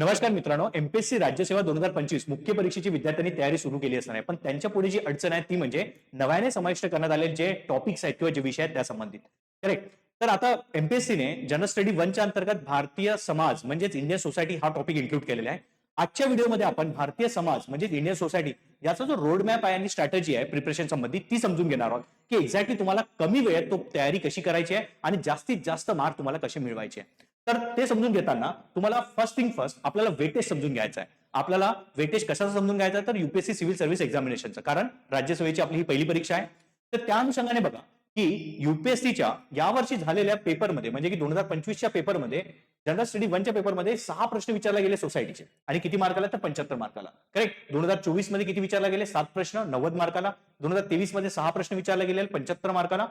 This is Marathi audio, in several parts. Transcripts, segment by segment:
नमस्कार मित्रांनो एमपीएससी राज्यसेवा दोन हजार पंचवीस मुख्य परीक्षेची विद्यार्थ्यांनी तयारी सुरू केली असणार आहे. पण त्यांच्या पुढे जी अडचण आहे ती म्हणजे नव्याने समाविष्ट करण्यात आलेले जे टॉपिक्स आहेत किंवा जे विषय आहेत त्या संबंधित करेक्ट तर आता एमपीएससीने जनरल स्टडी वनच्या अंतर्गत भारतीय समाज म्हणजेच इंडियन सोसायटी हा टॉपिक इन्क्लूड केलेला आहे. आजच्या व्हिडिओमध्ये आपण भारतीय समाज म्हणजेच इंडियन सोसायटी याचा जो रोड मॅप आहे आणि स्ट्रॅटेजी आहे प्रिपरेशन संबंधित ती समजून घेणार आहोत. की एक्झॅक्टली तुम्हाला कमी वेळेत तो तयारी कशी करायची आहे आणि जास्तीत जास्त मार्क तुम्हाला कसे मिळवायचे आहे. तर ते समजून घेताना तुम्हाला फर्स्ट थिंग फर्स्ट आपल्याला वेटेज समजून घ्यायचं आहे आपल्याला वेटेज कशाचं समजून घ्यायचं आहे तर युपीएससी सिव्हिल सर्व्हिस एक्झामिनेशनचं कारण राज्यसेवेची आपली ही पहिली परीक्षा आहे. तर त्या अनुषंगाने बघा की युपीएससीच्या यावर्षी झालेल्या पेपरमध्ये म्हणजे की दोन हजार पंचवीसच्या पेपरमध्ये जनरल स्टडी वनच्या पेपरमध्ये सहा प्रश्न विचारले गेले सोसायटीचे आणि किती मार्काला तर पंच्याहत्तर मार्काला करेक्ट दोन हजार चोवीसमध्ये किती विचारला गेले? सात प्रश्न नव्वद मार्काला दोन हजार तेवीसमध्ये सहा प्रश्न विचारले गेले पंच्याहत्तर मार्काला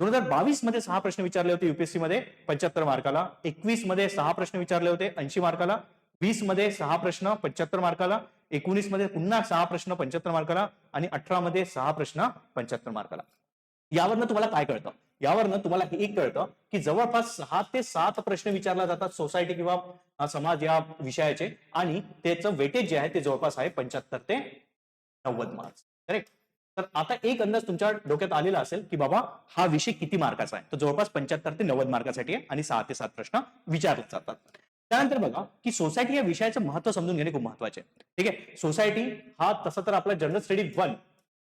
दोन हजार बावीसमध्ये सहा प्रश्न विचारले होते युपीएससी मध्ये पंच्याहत्तर मार्काला. एकवीसमध्ये सहा प्रश्न विचारले होते ऐंशी मार्काला. वीसमध्ये सहा प्रश्न पंच्याहत्तर मार्काला. एकोणीसमध्ये पुन्हा सहा प्रश्न पंच्याहत्तर मार्काला. आणि अठरा मध्ये सहा प्रश्न पंच्याहत्तर मार्काला. यावरनं तुम्हाला काय कळतं? यावरनं तुम्हाला हे एक कळतं की जवळपास सहा ते सात प्रश्न विचारला जातात सोसायटी किंवा समाज या विषयाचे. आणि त्याचं वेटेज जे आहे ते जवळपास आहे पंच्याहत्तर ते नव्वद मार्क्स करेक्ट तर आता एक अंदाज तुमच्या डोक्यात आलेला असेल की बाबा हा विषय किती मार्काचा आहे? तर जवळपास पंच्याहत्तर ते नव्वद मार्कासाठी आहे आणि सहा ते सात प्रश्न विचारले जातात. त्यानंतर बघा की सोसायटी या विषयाचं महत्त्व समजून घेणे खूप महत्त्वाचे आहे. ठीक आहे? सोसायटी हा तसं तर आपला जनरल स्टडी वन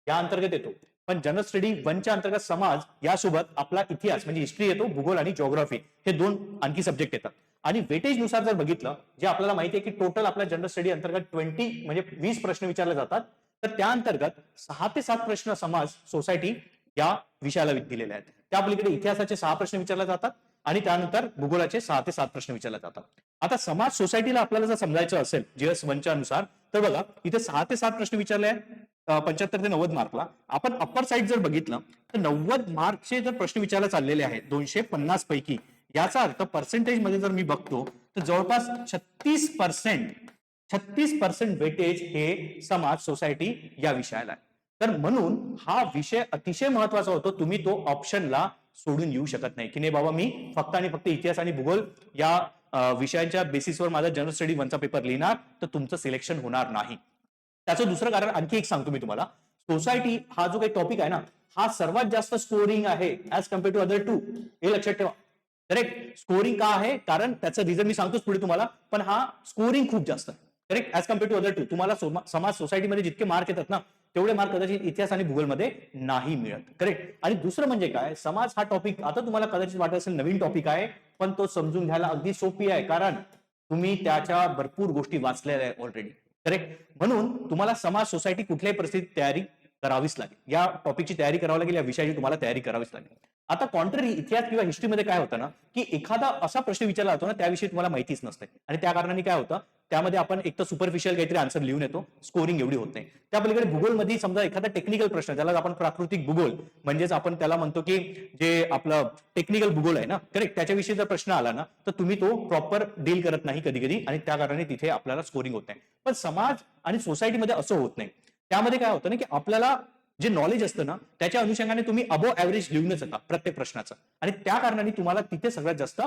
या अंतर्गत येतो. पण जनरल स्टडी वनच्या अंतर्गत समाज यासोबत आपला इतिहास म्हणजे हिस्ट्री येतो भूगोल आणि जिओग्राफी हे दोन आणखी सब्जेक्ट येतात. आणि वेटेजनुसार जर बघितलं जे आपल्याला माहिती आहे की टोटल आपल्या जनरल स्टडी अंतर्गत ट्वेंटी म्हणजे वीस प्रश्न विचारले जातात तर त्या अंतर्गत सहा ते सात प्रश्न समाज सोसायटी या विषयाला दिलेले आहेत. त्या पलीकडे इतिहासाचे सहा प्रश्न विचारले जातात आणि त्यानंतर भूगोलाचे सहा ते सात प्रश्न विचारले जातात. आता समाज सोसायटीला आपल्याला जर समजायचं असेल जीएस वनच्या तर बघा इथे सहा ते सात प्रश्न विचारले आहेत. पंच्याहत्तर ते नव्वद मार्कला. आपण अप्पर साईड जर बघितलं तर नव्वद मार्कचे जर प्रश्न विचारले चाललेले आहेत दोनशे पन्नास पैकी याचा अर्थ पर्सेंटेजमध्ये जर मी बघतो तर जवळपास छत्तीस पर्सेंट छत्तीस पर्सेंट वेटेज हे समाज सोसायटी या विषयाला आहे. तर म्हणून हा विषय अतिशय महत्त्वाचा होतो. तुम्ही तो ऑप्शनला सोडून येऊ शकत नाही. की नाही बाबा मी फक्त आणि फक्त इतिहास आणि भूगोल या विषयांच्या बेसिसवर माझा जनरल स्टडी वनचा पेपर लिहिणार तर तुमचं सिलेक्शन होणार नाही. त्याचं दुसरं कारण आणखी एक सांगतो मी तुम्हाला. सोसायटी हा जो काही टॉपिक आहे ना हा सर्वात जास्त स्कोरिंग आहे as compare to other too हे लक्षात ठेवा. करेक्ट स्कोरिंग का आहे? कारण त्याचं रिझन मी सांगतोच पुढे तुम्हाला पण हा स्कोरिंग खूप जास्त आहे. Correct as compare to other too तुम्हाला समाज सोसायटीमध्ये जितके मार्क येतात ना तेवढे मार्क कदाचित इतिहास आणि भूगोलमध्ये नाही मिळत. करेक्ट आणि दुसरं म्हणजे काय? समाज हा टॉपिक आता तुम्हाला कदाचित वाटत असेल नवीन टॉपिक आहे पण तो समजून घ्यायला अगदी सोपी आहे कारण तुम्ही त्याच्या भरपूर गोष्टी वाचलेल्या आहे ऑलरेडी करेक्ट म्हणून तुम्हाला समाज सोसायटी कुठल्याही परिस्थितीत तयारी करावीच लागेल. या टॉपिकची तयारी करावी लागेल या विषयाची तुम्हाला तयारी करावीच लागेल. आता कॉन्ट्ररी इतिहास किंवा हिस्ट्रीमध्ये काय होतं ना की एखादा असा प्रश्न विचारला जातो ना त्याविषयी तुम्हाला माहितीच नसते. आणि त्या कारणाने काय होतं त्यामध्ये आपण एक तर सुपरफिशियल काहीतरी आन्सर लिहून येतो स्कोरिंग एवढी होत नाही. त्या पलीकडे भूगोलमध्ये समजा एखादा टेक्निकल प्रश्न ज्याला आपण प्राकृतिक भूगोल म्हणजेच आपण त्याला म्हणतो की जे आपलं टेक्निकल भूगोल आहे ना करेक्ट त्याच्याविषयी जर प्रश्न आला ना तर तुम्ही तो प्रॉपर डील करत नाही कधी कधी आणि त्या कारणाने तिथे आपल्याला स्कोरिंग होत नाही. पण समाज आणि सोसायटीमध्ये असं होत नाही. त्यामध्ये काय होतं ना की आपल्याला जे नॉलेज असतं ना त्याच्या अनुषंगाने तुम्ही अबो ऍव्हरेज लिहूनच येतात प्रत्येक प्रश्नाचं. आणि त्या कारणाने तुम्हाला तिथे सगळ्यात जास्त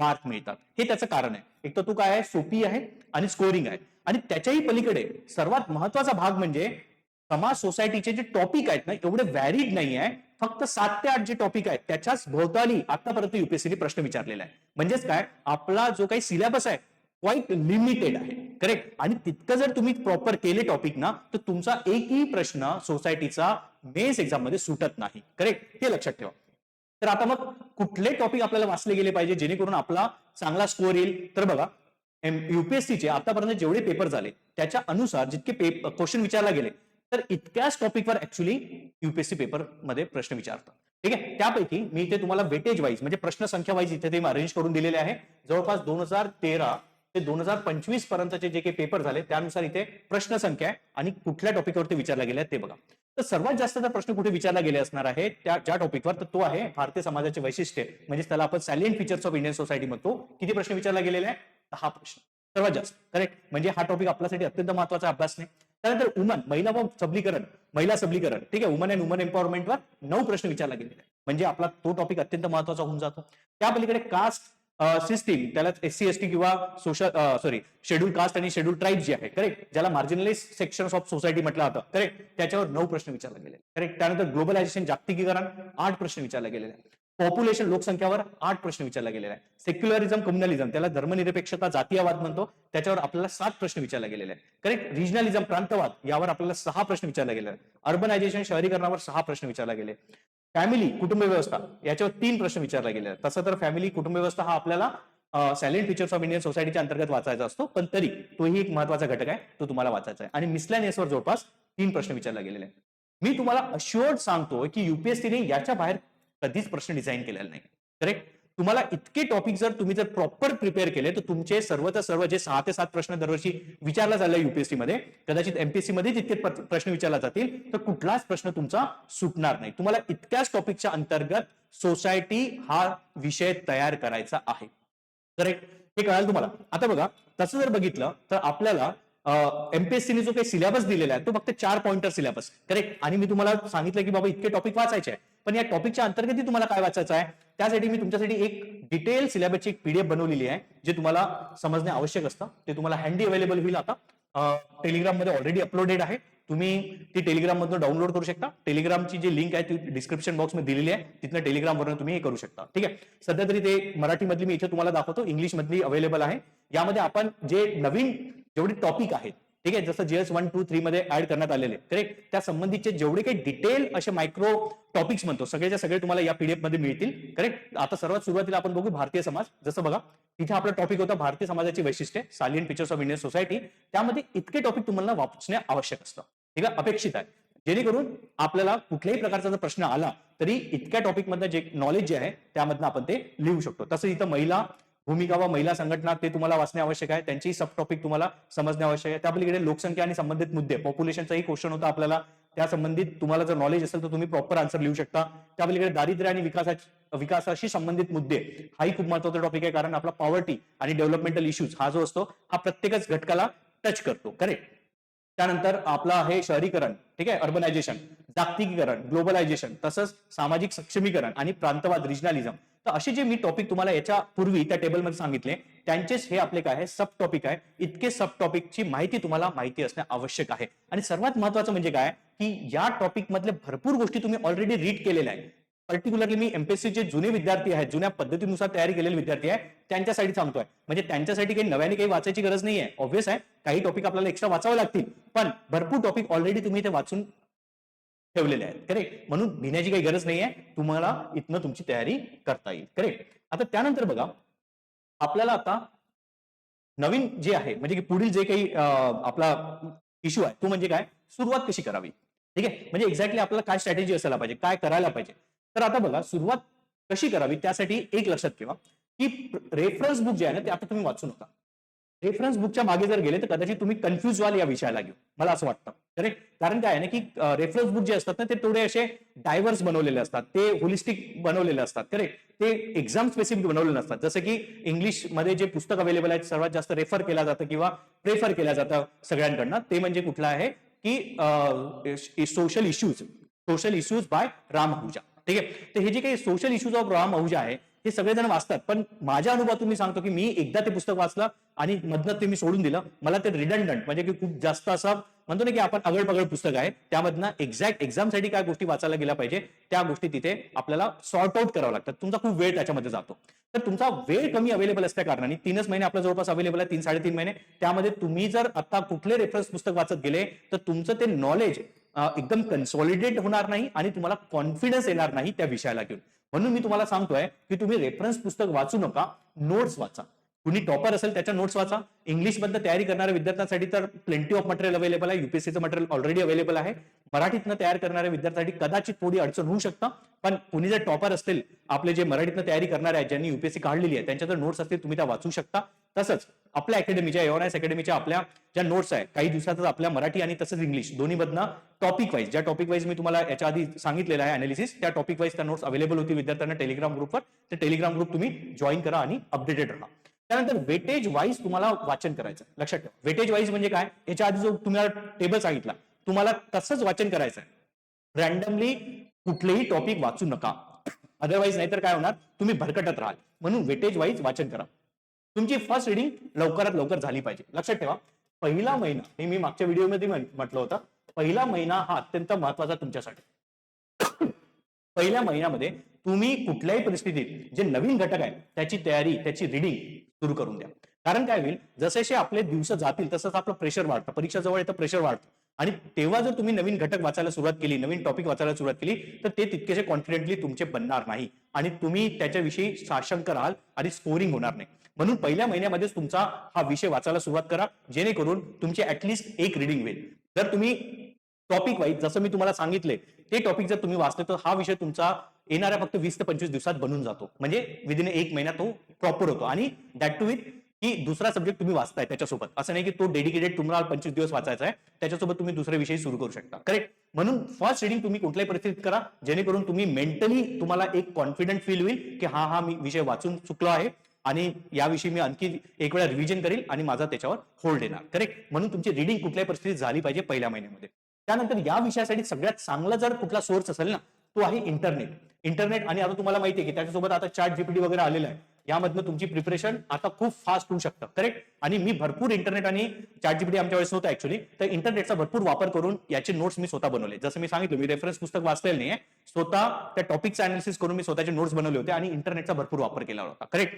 मार्क मिळतात. हे त्याचं कारण आहे. एक तर तू काय आहे? सोपी आहे आणि स्कोरिंग आहे. आणि त्याच्याही पलीकडे सर्वात महत्त्वाचा भाग म्हणजे समाज सोसायटीचे जे टॉपिक आहेत ना एवढे व्हॅरिड नाही आहे. फक्त सात ते आठ जे टॉपिक आहेत त्याच्याच भोवताली आतापर्यंत युपीएससीने प्रश्न विचारलेला आहे. म्हणजेच काय? आपला जो काही सिलेबस आहे क्वाईट लिमिटेड आहे. करेक्ट आणि तितकं जर तुम्ही प्रॉपर केले टॉपिक ना तर तुमचा एकही प्रश्न सोसायटीचा मेन्स एक्झाममध्ये सुटत नाही. करेक्ट हे लक्षात ठेवा. तर आता मग कुठले टॉपिक आपल्याला वाचले गेले पाहिजे जेणेकरून आपला चांगला स्कोअर येईल? तर बघा युपीएससीचे आतापर्यंत जेवढे पेपर झाले त्याच्या अनुसार जितके क्वेश्चन विचारला गेले तर इतक्याच टॉपिकवर ऍक्च्युली युपीएससी पेपरमध्ये प्रश्न विचारतात. ठीक आहे? त्यापैकी मी इथे तुम्हाला वेटेज वाईज म्हणजे प्रश्न संख्या वाईज इथे ते अरेंज करून दिलेले आहे. जवळपास दोन हजार तेरा ते दोन हजार पंचवीस पर्यंतचे जे काही पेपर झाले त्यानुसार इथे प्रश्न संख्या आहे आणि कुठल्या टॉपिकवरती विचारला गेले ते बघा. तर सर्वात जास्त जर प्रश्न कुठे विचारला गेले असणार आहे त्या ज्या टॉपिकवर तर तो आहे भारतीय समाजाचे वैशिष्ट्य. म्हणजे त्याला आपण salient features of Indian society म्हणतो. किती प्रश्न विचारला गेलेले आहे दहा प्रश्न. सर्वात जास्त. करेक्ट म्हणजे हा टॉपिक आपल्यासाठी अत्यंत महत्त्वाचा अभ्यास नाही. त्यानंतर वुमन महिला व सबलीकरण. महिला सबलीकरण. ठीक आहे? वुमन अँड वुमन एम्पॉवरमेंटवर नऊ प्रश्न विचारला गेलेला आहे म्हणजे आपला तो टॉपिक अत्यंत महत्त्वाचा होऊन जातो. त्या पलीकडे कास्ट सिस्टीम त्याला एस सी एस टी किंवा सोशल सॉरी शेड्यूल कास्ट आणि शेड्यूल ट्राईब जे आहे करेक्ट ज्याला मार्जिनलाइज सेक्शन ऑफ सोसायटी म्हटलं होतं करेक्ट त्याच्यावर नऊ प्रश्न विचारले गेले करेक्ट त्यानंतर ग्लोबलायझेशन जागतिकीकरण आठ प्रश्न विचारले गेलेले पॉप्युलेशन लोकसंख्यावर आठ प्रश्न विचारला गेलेला आहे सेक्युलरिझम कम्युनलिझम त्याला धर्मनिरपेक्षता जातीयवाद म्हणतो त्याच्यावर आपल्याला सात प्रश्न विचारले गेलेले आहेत करेक्ट रिजनलिझम प्रांतवाद यावर आपल्याला सहा प्रश्न विचारला गेले आहेत. अर्बनायझेशन शहरीकरणावर सहा प्रश्न विचारला गेले फॅमिली कुटुंब व्यवस्था याच्यावर तीन प्रश्न विचारला गेले तसं तर फॅमिली कुटुंब व्यवस्था हा आपल्याला सॅलेंट फीचर्स ऑफ इंडियन सोसायटीच्या अंतर्गत वाचायचा असतो. पण तरी तोही एक महत्त्वाचा घटक आहे तो तुम्हाला वाचायचा आहे. आणि मिसलॅनियसवर जवळपास तीन प्रश्न विचारला गेलेले आहेत. मी तुम्हाला अश्युअर्ड सांगतो की युपीएससीने याच्या बाहेर कधीच प्रश्न डिझाईन केलेला नाही. करेक्ट तुम्हाला इतके टॉपिक जर तुम्ही जर प्रॉपर प्रिपेअर केले तर तुमचे सर्वच सर्व जे सहा ते सात प्रश्न दरवर्षी विचारला झाला युपीएससी मध्ये कदाचित एमपीएससी मध्ये जितके प्रश्न विचारला जातील तर कुठलाच प्रश्न तुमचा सुटणार नाही. तुम्हाला इतक्याच टॉपिकच्या अंतर्गत सोसायटी हा विषय तयार करायचा आहे. करेक्ट हे कळाल तुम्हाला? आता बघा तसं जर बघितलं तर आपल्याला एमपीएससीने जो काही सिलेबस दिलेला आहे तो फक्त चार पॉइंटर सिलेबस करेक्ट आणि मी तुम्हाला सांगितलं की बाबा इतके टॉपिक वाचायचे आहे पण या टॉपिकच्या अंतर्गत तुम्हाला काय वाचायचं आहे? त्यासाठी मी तुमच्यासाठी एक डिटेल सिलेबसची एक पीडीएफ बनवलेली आहे जे तुम्हाला समजणे आवश्यक असतं. ते तुम्हाला हँडी अवेलेबल होईल आता. टेलिग्राममध्ये ऑलरेडी अपलोडेड आहे. तुम्ही ती टेलिग्राम मधून डाउनलोड करू शकता. टेलिग्रामची जी लिंक आहे ती डिस्क्रिप्शन बॉक्समध्ये दिलेली आहे. तिथनं टेलिग्राम वरून तुम्ही हे करू शकता. ठीक आहे? सध्या तरी ते मराठीमधली मी इथे तुम्हाला दाखवतो. इंग्लिशमधली अवेलेबल आहे. यामध्ये आपण जे नवीन जेवढे टॉपिक आहेत ठीक आहे? जसं जीएस वन टू थ्री मध्ये ऍड करण्यात आलेले करेक्ट त्या संबंधीचे जेवढे काही डिटेल असे मायक्रो टॉपिक्स म्हणतो सगळेच्या सगळे तुम्हाला या पीडीएफमध्ये मिळतील करेक्ट आता सर्वात सुरुवातीला आपण बघू भारतीय समाज. जसं बघा तिथे आपला टॉपिक होता भारतीय समाजाची वैशिष्ट्ये salient pictures of Indian society त्यामध्ये इतके टॉपिक तुम्हाला वाचणे आवश्यक असतं ठीक आहे? अपेक्षित आहे. जेणेकरून आपल्याला कुठल्याही प्रकारचा जर प्रश्न आला तरी इतक्या टॉपिकमधनं जे नॉलेज जे आहे त्यामधनं आपण ते लिहू शकतो. तसं इथं महिला भूमिका व महिला संघटना ते तुम्हाला वाचणे आवश्यक आहे. त्यांची सब टॉपिक तुम्हाला समजणे आवश्यक आहे. त्यापलीकडे लोकसंख्या आणि संबंधित मुद्दे. पॉप्युलेशनचाही क्वेश्चन होता आपल्याला. त्या संबंधित तुम्हाला जर नॉलेज असेल तर तुम्ही प्रॉपर आन्सर लिहू शकता. त्यापलीकडे दारिद्र्य आणि विकासाची विकासाशी संबंधित मुद्दे. हाही खूप महत्त्वाचा टॉपिक आहे कारण आपला पॉवर्टी आणि डेव्हलपमेंटल इश्यूज हा जो असतो हा प्रत्येकच घटकाला टच करतो. करेक्ट त्यानंतर आपलं आहे शहरीकरण. ठीक आहे? अर्बनायझेशन जागतिकीकरण. ग्लोबलायझेशन तसंच सामाजिक सक्षमीकरण आणि प्रांतवाद रिजनॅलिझम तर असे जे मी टॉपिक तुम्हाला याच्या पूर्वी त्या टेबलमध्ये सांगितले त्यांचेच हे आपले काय आहे सब टॉपिक आहे. इतके सब टॉपिकची माहिती तुम्हाला माहिती असणे आवश्यक आहे. आणि सर्वात महत्वाचं म्हणजे काय? की या टॉपिक मधले भरपूर गोष्टी तुम्ही ऑलरेडी रीड केलेल्या आहेत. पर्टिक्युलरली मी एमपीएससीचे जुने विद्यार्थी आहेत जुन्या पद्धतीनुसार तयारी केलेले विद्यार्थी आहे त्यांच्यासाठी सांगतोय. म्हणजे त्यांच्यासाठी काही नव्याने काही वाचायची गरज नाही आहे ऑब्व्हियस आहे. काही टॉपिक आपल्याला एक्स्ट्रा वाचावे लागतील. पण भरपूर टॉपिक ऑलरेडी तुम्ही ते वाचून ठेवलेले आहेत. करेक्ट म्हणून भिण्याची काही गरज नाही आहे तुम्हाला इथनं तुमची तयारी करता येईल. करेक्ट आता त्यानंतर बघा आपल्याला आता नवीन जे आहे म्हणजे की पुढील जे काही आपला इश्यू आहे तो म्हणजे काय? सुरुवात कशी करावी? ठीक आहे? म्हणजे एक्झॅक्टली आपल्याला काय स्ट्रॅटेजी असायला पाहिजे? काय करायला पाहिजे? तर आता बघा सुरुवात कशी करावी? त्यासाठी एक लक्षात ठेवा की रेफरन्स बुक जे आहे ना ते आता तुम्ही वाचू नका. रेफरन्स बुकच्या मागे जर गेले तर कदाचित तुम्ही कन्फ्युज व्हाल या विषयाला घेऊन. मला असं वाटतं. करेक्ट कारण काय आहे ना की रेफरन्स बुक जे असतात ना ते थोडे असे डायव्हर्स बनवलेले असतात. ते होलिस्टिक बनवलेले असतात. करेक्ट ते एक्झाम स्पेसिफिक बनवलेले नसतात. जसं की इंग्लिशमध्ये जे पुस्तक अवेलेबल आहे सर्वात जास्त रेफर केलं जातं किंवा प्रेफर केलं जातं सगळ्यांकडनं ते म्हणजे कुठलं आहे की social issues social issues by Ram Ahuja ठीक आहे? तर हे जे काही social issues of Ram Ahuja आहे हे सगळेजण वाचतात. पण माझ्या अनुभवातून मी सांगतो की मी एकदा ते पुस्तक वाचलं आणि मधनं ते मी सोडून दिलं. मला ते रिडंडंट म्हणजे की खूप जास्त असं म्हणतो ना की आपण अगळपगळ पुस्तक आहे. त्यामधनं एक्झॅक्ट एक्झामसाठी काय गोष्टी वाचायला गेल्या पाहिजे त्या गोष्टी तिथे आपल्याला सॉर्ट आउट करावं लागतात. तुमचा खूप वेळ त्याच्यामध्ये जातो. तर तुमचा वेळ कमी अवेलेबल असल्या कारणाने तीनच महिने आपल्या जवळपास अवेलेबल आहे तीन साडेतीन महिने. त्यामध्ये तुम्ही जर आता कुठले रेफरन्स पुस्तक वाचत गेले तर तुमचं ते नॉलेज एकदम कन्सॉलिडेट होणार नाही आणि तुम्हाला कॉन्फिडन्स येणार नाही त्या विषयाला घेऊन. म्हणून मी तुम्हाला सांगतोय की तुम्ही रेफरन्स पुस्तक वाचू नका नोट्स वाचा. कुणी टॉपर असेल त्याच्या नोट्स वाचा. इंग्लिश मधनं तयारी करणाऱ्या विद्यार्थ्यांसाठी तर प्लेंटी ऑफ मटेरियल अवेलेबल आहे. युपीएससीचं मटेरियल ऑलरेडी अवेलेबल आहे. मराठीतनं तयार करणाऱ्या विद्यार्थ्यांसाठी कदाचित थोडी अडचण होऊ शकतं. पण कुणी जर टॉपर असतील आपले जे मराठीतनं तयारी करणारे आहेत ज्यांनी युपीएससी काढलेली आहे त्यांच्या जर नोट्स असतील तुम्ही त्या वाचू शकता. तसंच आपल्या अकॅडमीच्या एओनायस अकॅडमीच्या आपल्या ज्या नोट्स आहेत काही दिवसातच आपल्या मराठी आणि तसंच इंग्लिश दोन्ही मधनं टॉपिक वाईज ज्या टॉपिक वाईज मी तुम्हाला याच्या आधी सांगितलेलं आहे अनालिसिस त्या टॉपिक वाईज त्या नोट्स अवेलेबल होती विद्यार्थ्यांना टेलिग्राम ग्रुपवर ते टेलिग्राम ग्रुप तुम्ही जॉईन करा आणि अपडेटेड राहा. त्यानंतर वेटेज वाईज तुम्हाला वाचन करायचं लक्षात ठेवा. वेटेज वाईज म्हणजे काय? याच्या आधी जो तुम्हाला टेबल सांगितला तुम्हाला तसंच वाचन करायचं आहे. रॅन्डमली कुठलेही टॉपिक वाचू नका. अदरवाईज नाहीतर काय होणार? तुम्ही भरकटत राहाल. म्हणून वेटेज वाईज वाचन करा. तुमची फर्स्ट रिडिंग लवकरात लवकर झाली पाहिजे. लक्षात ठेवा. पहिला महिना हे मी मागच्या व्हिडिओमध्ये म्हटलं होतं. पहिला महिना हा अत्यंत महत्त्वाचा तुमच्यासाठी. पहिल्या महिन्यामध्ये तुम्ही कुठल्याही परिस्थितीत जे नवीन घटक आहेत त्याची तयारी त्याची रिडिंग सुरू करून द्या. कारण काय होईल जसे आपले दिवस जातील तसंच आपलं प्रेशर वाढतं. परीक्षा जवळ येतं प्रेशर वाढतं. आणि तेव्हा जर तुम्ही नवीन घटक वाचायला सुरुवात केली नवीन टॉपिक वाचायला सुरुवात केली तर ते तितकेसे कॉन्फिडेंटली तुमचे बनणार नाही. आणि तुम्ही त्याच्याविषयी साशंक राहाल आणि स्कोरिंग होणार नाही. म्हणून पहिल्या महिन्यामध्येच तुमचा हा विषय वाचायला सुरुवात करा. जेणेकरून तुमची ऍटलिस्ट एक रिडिंग होईल. जर तुम्ही टॉपिक वाईज जसं मी तुम्हाला सांगितले ते टॉपिक जर तुम्ही वाचले तर हा विषय तुमचा येणाऱ्या फक्त वीस ते पंचवीस दिवसात बनून जातो. म्हणजे विदिन एक महिना तो प्रॉपर होतो. आणि दॅट टू विथ की दुसरा सब्जेक्ट तुम्ही वाचताय त्याच्यासोबत. असं नाही की तो डेडिकेटेड तुम्हाला पंचवीस दिवस वाचायचा आहे त्याच्यासोबत तुम्ही दुसरे विषय सुरू करू शकता. करेक्ट म्हणून फर्स्ट रिडिंग तुम्ही कुठल्याही परिस्थितीत करा जेणेकरून तुम्ही मेंटली तुम्हाला एक कॉन्फिडंट फील होईल की हा हा मी विषय वाचून चुकलो आहे आणि याविषयी मी आणखी एक वेळा रिव्हिजन करेल आणि माझा त्याच्यावर होल्ड येणार. करेक्ट म्हणून तुमची रिडिंग कुठल्याही परिस्थितीत झाली पाहिजे पहिल्या महिन्यामध्ये. त्यानंतर या विषयासाठी सगळ्यात चांगला जर कुठला सोर्स असेल ना तो आहे इंटरनेट इंटरनेट आणि आता तुम्हाला माहिती आहे की त्याच्यासोबत आता चॅट जीपीटी वगैरे आलेलं आहे. यामधनं तुमची प्रिपरेशन आता खूप फास्ट होऊ शकतं करेक्ट आणि मी भरपूर इंटरनेट आणि चॅट जीपीटी आमच्या वेळेस नव्हतं ऍक्च्युली तर इंटरनेटचा भरपूर वापर करून याचे नोट्स मी स्वतः बनवले. जसं मी सांगितलं मी रेफरन्स पुस्तक वाचलेलं नाही स्वतः त्या टॉपिकचा अनालिसिस करून मी स्वतःचे नोट्स बनवले होते आणि इंटरनेटचा भरपूर वापर केला होता करेक्ट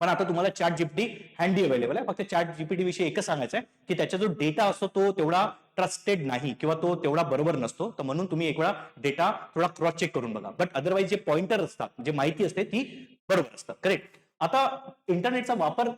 पण आता तुम्हाला चॅट जीपीटी हँडी अवेलेबल आहे. फक्त चॅट जीपीटी विषयी एकच सांगायचं आहे की त्याचा जो डेटा असतो तो तेवढा ट्रस्टेड नाही किंवा तो तेवढा बरोबर नसतो. तर म्हणून तुम्ही एक वेळा डेटा थोडा क्रॉस चेक करून बघा. बट अदरवाईज जे पॉइंटर असतात जे माहिती असते ती बरोबर असतात करेक्ट आता इंटरनेटचा वापर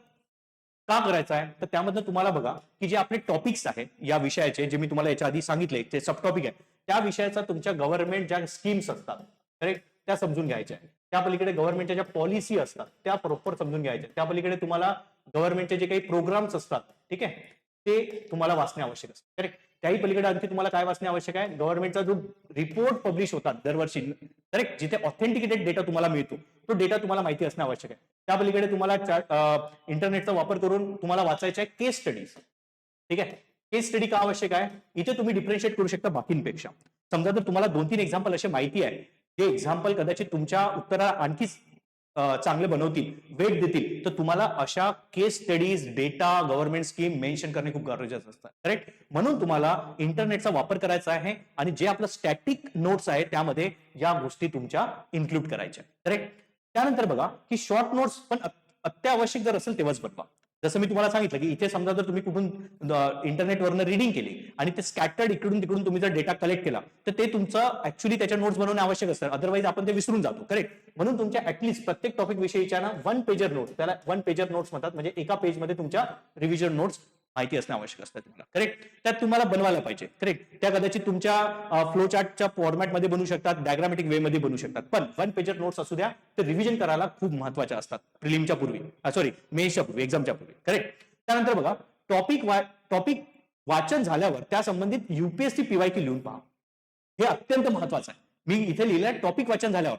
का करायचा आहे तर त्यामधनं तुम्हाला बघा की जे आपले टॉपिक्स आहेत या विषयाचे जे मी तुम्हाला याच्या आधी सांगितले ते सब टॉपिक आहे त्या विषयाचा तुमच्या गव्हर्नमेंट ज्या स्कीम्स असतात करेक्ट त्या समजून घ्यायच्या आहेत. त्या पलीकडे गव्हर्नमेंटच्या ज्या पॉलिसी असतात त्या प्रॉपर समजून घ्यायच्या. त्या पलीकडे तुम्हाला गव्हर्नमेंटचे जे काही प्रोग्राम्स असतात ठीक आहे ते तुम्हाला वाचणे आवश्यक असतं करेक्ट त्याही पलीकडे आणखी तुम्हाला काय वाचणे आवश्यक आहे? गव्हर्नमेंटचा जो रिपोर्ट पब्लिश होतात दरवर्षी करेक्ट जिथे ऑथेंटिकेटेड डेटा तुम्हाला मिळतो तो डेटा तुम्हाला माहिती असणे आवश्यक आहे. त्या पलीकडे तुम्हाला इंटरनेटचा वापर करून तुम्हाला वाचायचं आहे केस स्टडीज ठीक आहे? केस स्टडी का आवश्यक आहे? इथे तुम्ही डिफरन्शिएट करू शकता बाकींपेक्षा. समजा जर तुम्हाला दोन तीन एक्झाम्पल असे माहिती आहे हे एक्झाम्पल कदाचित तुमच्या उत्तरा आणखीच चांगले बनवतील वेट देतील. तर तुम्हाला अशा case studies data government scheme mention करणे खूप गरजेचं असतं. करेक्ट म्हणून तुम्हाला इंटरनेटचा वापर करायचा आहे आणि जे आपलं स्टॅटिक नोट्स आहे त्यामध्ये या गोष्टी तुमच्या इन्क्लूड करायच्या. करेक्ट त्यानंतर बघा की शॉर्ट नोट्स पण अत्यावश्यक जर असेल तेव्हाच बनवा. जसं मी तुम्हाला सांगितलं की इथे समजा जर तुम्ही कुठून इंटरनेटवरनं रिडिंग केली आणि ते स्कॅटर्ड इकडून तिकडून तुम्ही जर डेटा कलेक्ट केला तर ते तुमचं ऍक्च्युली त्याच्या नोट्स बनवणे आवश्यक असतं. अदरवाईज आपण ते विसरून जातो. करेक्ट म्हणून तुमच्या ऍटलीस्ट प्रत्येक टॉपिक विषयीच्या ना वन पेजर नोट्स त्याला वन पेजर नोट्स म्हणतात. म्हणजे एका पेजमध्ये तुमच्या रिव्हिजन नोट्स माहिती असणं आवश्यक असतं तुम्हाला. करेक्ट त्यात तुम्हाला बनवायला पाहिजे. करेक्ट त्या कदाचित तुमच्या फ्लो चार्टच्या फॉर्मॅटमध्ये बनवू शकतात डायग्रामॅटिक वे मध्ये बनवू शकतात. पण वन पेजर नोट्स असू द्या ते रिव्हिजन करायला खूप महत्त्वाच्या असतात. प्रिलिमच्या पूर्वी. सॉरी मेच्या पूर्वी एक्झामच्या पूर्वी. करेक्ट त्यानंतर बघा टॉपिक टॉपिक वाचन झाल्यावर त्या संबंधित युपीएससी पीवायकी लिहून पहा. हे अत्यंत महत्वाचं आहे. मी इथे लिहिलंय टॉपिक वाचन झाल्यावर.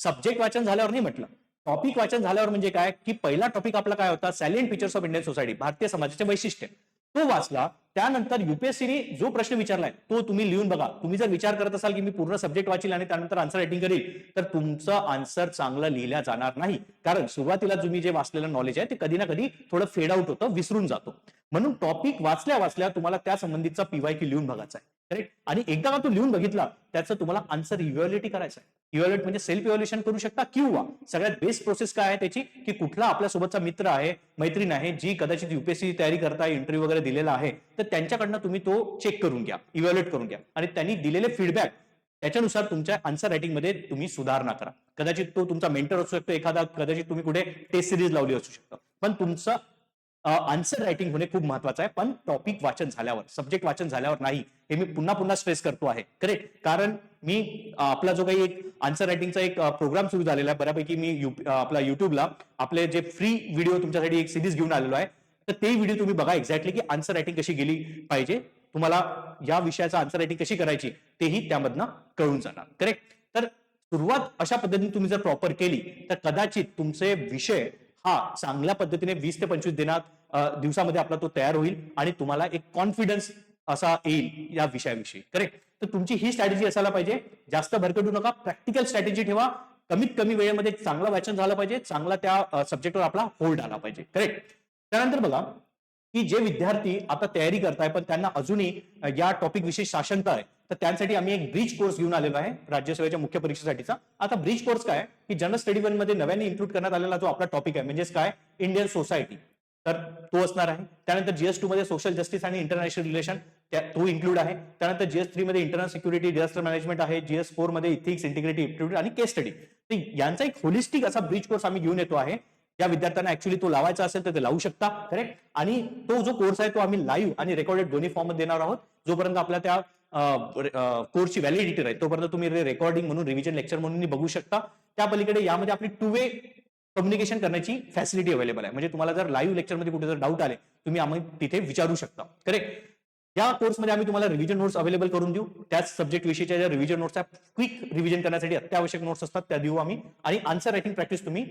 सब्जेक्ट वाचन झाल्यावर नाही म्हटलं. टॉपिक वाचन झाल्यावर म्हणजे काय? की पहिला टॉपिक आपला काय होता? Salient features of Indian society भारतीय समाजाचे वैशिष्ट्य. तो वाचला त्यानंतर युपीएससीने जो प्रश्न विचारलाय तो तुम्ही लिहून बघा. तुम्ही जर विचार करत असाल की मी पूर्ण सब्जेक्ट वाचील आणि त्यानंतर आन्सर रायटिंग करील तर तुमचं आन्सर चांगलं लिहिल्या जाणार नाही. कारण सुरुवातीला तुम्ही जे वाचलेलं नॉलेज आहे ते कधी ना कधी थोडं फेड आउट होतं विसरून जातो. म्हणून टॉपिक वाचल्या वाचल्या तुम्हाला त्या संबंधीचा पीवाय की लिहून बघायचा आहे. करेक्ट आणि एकदा का तो लिहून बघितला त्याचं तुम्हाला आन्सर इव्हॅल्युएटी करायचं आहे. इव्हॅल्युएट म्हणजे सेल्फ इव्हॅल्युएशन करू शकता किंवा सगळ्यात बेस्ट प्रोसेस काय आहे त्याची? की कुठला आपल्या सोबतचा मित्र आहे मैत्रीण आहे जी कदाचित युपीएससी तयारी करता इंटरव्ह्यू वगैरे दिलेला आहे तर त्यांच्याकडनं तुम्ही तो चेक करून घ्या इव्हॅल्युएट करून घ्या. आणि त्यांनी दिलेले फीडबॅक त्याच्यानुसार तुमच्या आन्सर रायटिंगमध्ये तुम्ही सुधारणा करा. कदाचित तो तुमचा मेंटर असू शकतो एखादा कदाचित तुम्ही कुठे टेस्ट सिरीज लावली असू शकतो. पण तुमचं आन्सर रायटिंग होणे खूप महत्वाचं आहे. पण टॉपिक वाचन झाल्यावर सब्जेक्ट वाचन झाल्यावर नाही हे मी पुन्हा पुन्हा स्ट्रेस करतो आहे. करेक्ट कारण मी आपला जो काही एक आन्सर रायटिंगचा एक प्रोग्राम सुरू झालेला आहे बऱ्यापैकी मी आपला युट्यूबला आपले जे फ्री व्हिडिओ तुमच्यासाठी एक सिरीज घेऊन आलेलो आहे तर ते व्हिडिओ तुम्ही बघा एक्झॅक्टली की आन्सर रायटिंग कशी गेली पाहिजे. तुम्हाला या विषयाचा आन्सर रायटिंग कशी करायची तेही त्यामधनं कळून जाणार. करेक्ट तर सुरुवात अशा पद्धतीने तुम्ही जर प्रॉपर केली तर कदाचित तुमचे विषय हा चांगल्या पद्धतीने वीस ते पंचवीस दिनात दिवसामध्ये आपला तो तयार होईल आणि तुम्हाला एक कॉन्फिडन्स असा येईल या विषयाविषयी. करेक्ट तर तुमची ही स्ट्रॅटेजी असायला पाहिजे. जास्त भरकटू नका. प्रॅक्टिकल स्ट्रॅटेजी ठेवा. कमीत कमी वेळेमध्ये चांगलं वाचन झालं पाहिजे. चांगला त्या सब्जेक्टवर आपला होल्ड आला पाहिजे. करेक्ट त्यानंतर बघा की जे विद्यार्थी आता तयारी करताय पण त्यांना अजूनही या टॉपिक विषयी साशंकता आहे. तर त्यांसाठी आम्ही एक ब्रिज कोर्स घेऊन आलेलो आहे राज्यसेवेच्या मुख्य परीक्षेसाठीचा. आता ब्रिज कोर्स काय? की जनरल स्टडी वनमध्ये नव्याने इन्क्लूड करण्यात आलेला जो आपला टॉपिक आहे म्हणजेच काय? इंडियन सोसायटी तर तो असणार आहे. त्यानंतर जीएस टू मध्ये सोशल जस्टिस आणि इंटरनॅशनल रिलेशन तो इन्क्लूड आहे. त्यानंतर जीएस थ्री मध्ये इंटरनल सिक्युरिटी डिझास्टर मॅनेजमेंट आहे. जीएस फोरमध्ये इथिक्स इंटिग्रिटी आणि केस स्टडी तर यांचा एक होलिस्टिक असा ब्रिज कोर्स आम्ही घेऊन येतो आहे. या विद्यार्थ्यांना ऍक्च्युली तो लावायचा असेल तर ते लावू शकता. करेक्ट आणि तो जो कोर्स आहे तो आम्ही लाईव्ह आणि रेकॉर्डेड दोन्ही फॉर्ममध्ये देणार आहोत. जोपर्यंत आपल्या त्या कोर्सची व्हॅलिडिटी आहे तोपर्यंत तुम्ही रेकॉर्डिंग म्हणून रिव्हिजन लेक्चर म्हणून बघू शकता. त्या पलीकडे यामध्ये आपली टू वे कम्युनिकेशन करण्याची फॅसिलिटी अवेलेबल आहे. म्हणजे तुम्हाला जर लाईव्ह लेक्चरमध्ये कुठे जर डाऊट आले तुम्ही आम्ही तिथे विचारू शकता. करेक्ट या कोर्समध्ये आम्ही तुम्हाला रिव्हिजन नोट्स अवेलेबल करून देऊ. त्याच सब्जेक्ट विषयीच्या ज्या रिव्हिजन नोट्स आहेत क्विक रिव्हिजन करण्यासाठी अत्यावश्यक नोट्स असतात त्या देऊ आम्ही. आणि आन्सर रायटिंग प्रॅक्टिस तुम्ही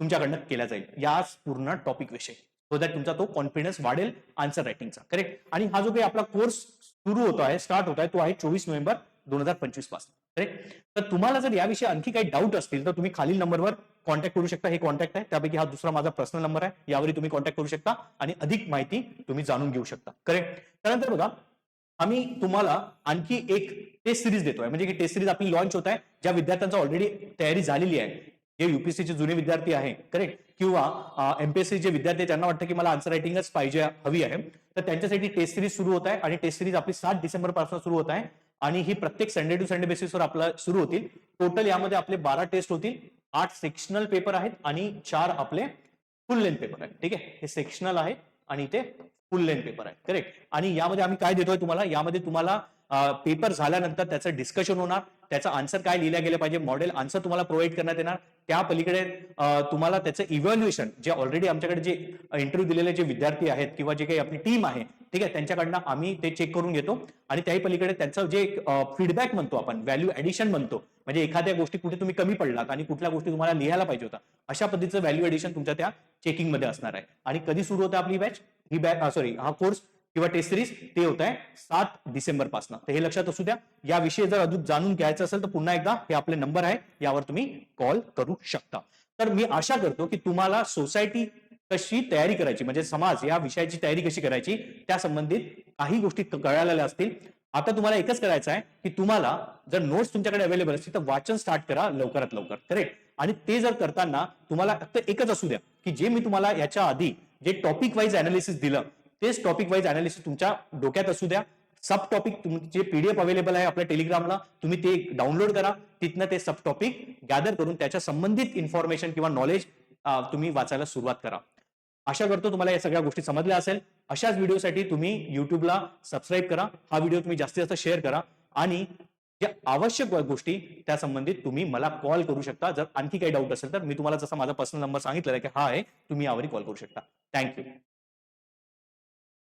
तुमच्याकडनं केल्या जाईल. याच पूर्ण टॉपिक विषय. सो दॅट तुमचा तो कॉन्फिडन्स वाढेल आन्सर रायटिंगचा करेक्ट आणि हा जो काही आपला कोर्स सुरू होतो आहे स्टार्ट होत आहे तो आहे चोवीस नोव्हेंबर दोन हजार पंचवीसपासून. करेक्ट तर तुम्हाला जर याविषयी आणखी काही डाऊट असतील तर तुम्ही खालील नंबरवर कॉन्टॅक्ट करू शकता. हे कॉन्टॅक्ट आहे. त्यापैकी हा दुसरा माझा पर्सनल नंबर आहे. यावरही तुम्ही कॉन्टॅक्ट करू शकता आणि अधिक माहिती तुम्ही जाणून घेऊ शकता. करेक्ट त्यानंतर बघा आम्ही तुम्हाला आणखी एक टेस्ट सिरीज देतोय. म्हणजे की टेस्ट सिरीज आपली लॉन्च होत आहे. ज्या विद्यार्थ्यांचा ऑलरेडी तयारी झालेली आहे. जे युपीएससीचे जुने विद्यार्थी आहे. करेक्ट किंवा एमपीएससी जे विद्यार्थी त्यांना वाटतं की मला आन्सर रायटिंगच पाहिजे हवी आहे. तर त्यांच्यासाठी टेस्ट सिरीज सुरू होत आहे. आणि टेस्ट सिरीज आपली सात डिसेंबरपासून सुरू होत आहे. आणि ही प्रत्येक संडे टू संडे बेसिसवर आपला सुरू होतील. टोटल यामध्ये आपले बारा टेस्ट होतील. आठ सेक्शनल पेपर आहेत आणि चार आपले फुल लेंथ पेपर आहेत. ठीक आहे? हे सेक्शनल आहे आणि ते फुल लेंथ पेपर आहे करेक्ट आणि यामध्ये आम्ही काय देतोय तुम्हाला? यामध्ये तुम्हाला पेपर झाल्यानंतर त्याचं डिस्कशन होणार. त्याचा आन्सर काय लिहिल्या गेलं पाहिजे मॉडेल आन्सर तुम्हाला प्रोव्हाइड करण्यात येणार. त्या पलीकडे तुम्हाला त्याचं इव्हॅल्युएशन जे ऑलरेडी आमच्याकडे जे इंटरव्ह्यू दिलेले जे विद्यार्थी आहेत किंवा जे काही आपली टीम आहे ठीक आहे त्यांच्याकडनं आम्ही ते चेक करून घेतो. आणि त्याही पलीकडे त्यांचं जे फीडबॅक म्हणतो आपण व्हॅल्यू ऍडिशन म्हणतो. म्हणजे एखाद्या गोष्टी कुठे तुम्ही कमी पडलात आणि कुठल्या गोष्टी तुम्हाला लिहायला पाहिजे होता अशा पद्धतीचं व्हॅल्यू ऍडिशन तुमच्या त्या चेकिंगमध्ये असणार आहे. आणि कधी सुरू होतं आपली बॅच ही बॅच सॉरी हा कोर्स किंवा टेस्ट सिरीज ते होत आहे सात डिसेंबरपासून तर हे लक्षात असू द्या. याविषयी जर अधिक जाणून घ्यायचं असेल तर पुन्हा एकदा हे आपले नंबर आहे यावर तुम्ही कॉल करू शकता. तर मी आशा करतो की तुम्हाला सोसायटी कशी तयारी करायची म्हणजे समाज या विषयाची तयारी कशी करायची त्या संबंधित काही गोष्टी कळालेल्या असतील. आता तुम्हाला एकच करायचं आहे की तुम्हाला जर नोट्स तुमच्याकडे अवेलेबल असतील तर वाचन स्टार्ट करा लवकरात लवकर. करेक्ट आणि ते जर करताना तुम्हाला फक्त एकच असू द्या की जे मी तुम्हाला याच्या आधी जे टॉपिक वाईज अनालिसिस दिलं तेच टॉपिक वाईज अनालिसिस तुमच्या डोक्यात असू द्या. सब टॉपिक तुमचे पीडीएफ अवेलेबल आहे आपल्या टेलिग्रामला तुम्ही ते डाउनलोड करा. तिथनं ते सब टॉपिक गॅदर करून त्याच्या संबंधित इन्फॉर्मेशन किंवा नॉलेज तुम्ही वाचायला सुरुवात करा. आशा करतो तुम्हाला या सगळ्या गोष्टी समजल्या असेल. अशाच व्हिडिओसाठी तुम्ही युट्यूबला सबस्क्राईब करा. हा व्हिडिओ तुम्ही जास्तीत जास्त शेअर करा. आणि ज्या आवश्यक गोष्टी त्या संबंधित तुम्ही मला कॉल करू शकता. जर आणखी काही डाऊट असेल तर मी तुम्हाला जसा माझा पर्सनल नंबर सांगितलेला आहे की हा आहे तुम्ही यावरही कॉल करू शकता. थँक्यू